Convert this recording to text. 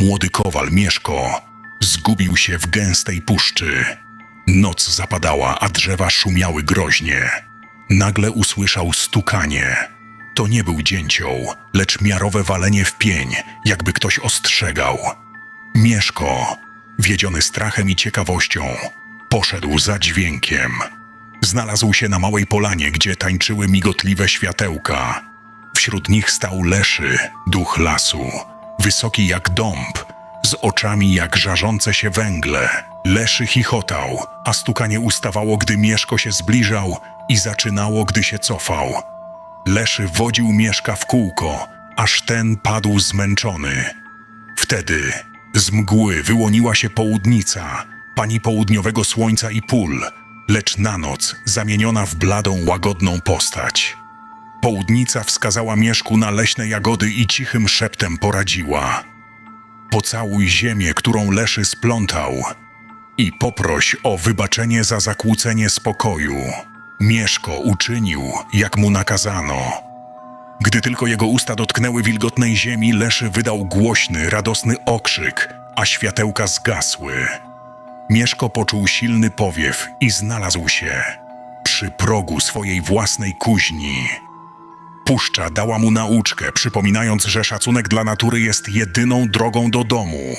Młody kowal Mieszko zgubił się w gęstej puszczy. Noc zapadała, a drzewa szumiały groźnie. Nagle usłyszał stukanie. To nie był dzięcioł, lecz miarowe walenie w pień, jakby ktoś ostrzegał. Mieszko, wiedziony strachem i ciekawością, poszedł za dźwiękiem. Znalazł się na małej polanie, gdzie tańczyły migotliwe światełka. Wśród nich stał Leszy, duch lasu, wysoki jak dąb, z oczami jak żarzące się węgle. Leszy chichotał, a stukanie ustawało, gdy Mieszko się zbliżał i zaczynało, gdy się cofał. Leszy wodził Mieszka w kółko, aż ten padł zmęczony. Wtedy z mgły wyłoniła się południca, pani południowego słońca i pól, lecz na noc zamieniona w bladą, łagodną postać. Południca wskazała Mieszku na leśne jagody i cichym szeptem poradziła. Pocałuj ziemię, którą Leszy splątał i poproś o wybaczenie za zakłócenie spokoju. Mieszko uczynił, jak mu nakazano. Gdy tylko jego usta dotknęły wilgotnej ziemi, Leszy wydał głośny, radosny okrzyk, a światełka zgasły. Mieszko poczuł silny powiew i znalazł się przy progu swojej własnej kuźni. Puszcza dała mu nauczkę, przypominając, że szacunek dla natury jest jedyną drogą do domu.